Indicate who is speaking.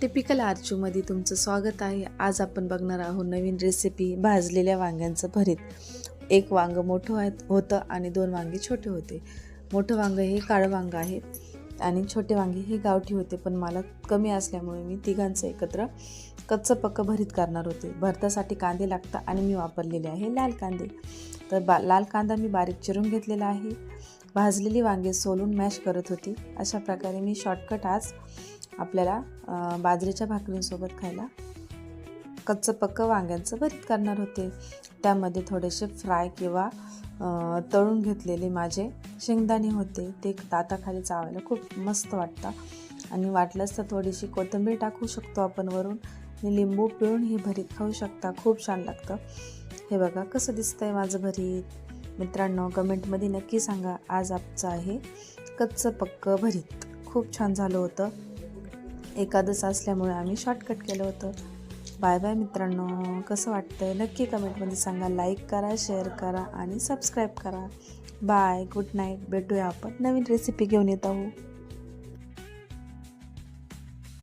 Speaker 1: Typical आरचूमध्ये तुमचं स्वागत आहे. आज आपण बघणार आहोत नवीन रेसिपी भाजलेल्या वांग्यांचं भरीत. एक वांगं मोठं होतं आणि दोन वांगे छोटे होते. मोठं वांगं हे काळं वांगं आहे आणि छोटे वांगे हे गावठी होते पण मला कमी असल्यामुळे मी तिघांचं एकत्र कच्चं पक्कं भरीत करणार होते. भरतासाठी कांदे लागतात आणि मी वापरलेले आहे लाल कांदे. तर बा लाल कांदा मी बारीक चिरून घेतलेला आहे. भाजलेली वांगे सोलून मॅश करत होती. अशा प्रकारे मी शॉर्टकट आज आपल्याला बाजरीच्या भाकरींसोबत खायला कच्चं पक्कं वांग्यांचं भरीत करणार होते. त्यामध्ये थोडेसे फ्राय किंवा तळून घेतलेले माझे शेंगदाणे होते. ते दाताखाली चावायला खूप मस्त वाटतं. आणि वाटलंच तर थोडीशी कोथिंबीर टाकू शकतो आपण वरून. आणि लिंबू पिळून हे भरीत खाऊ शकता. खूप छान लागतं. हे बघा कसं दिसतंय माझं भरीत. मित्रांनो कमेंटमध्ये नक्की सांगा आज आपचं आहे कच्चं पक्कं भरीत. खूप छान झालं होतं. एकादस असल्यामुळे आम्ही शॉर्टकट केलं होतं. बाय बाय मित्रांनो कसं वाटतंय? नक्की कमेंटमध्ये सांगा. लाईक करा शेअर करा आणि सबस्क्राईब करा. बाय गुड नाईट भेटूया आपण नवीन रेसिपी घेऊन येत आहोत.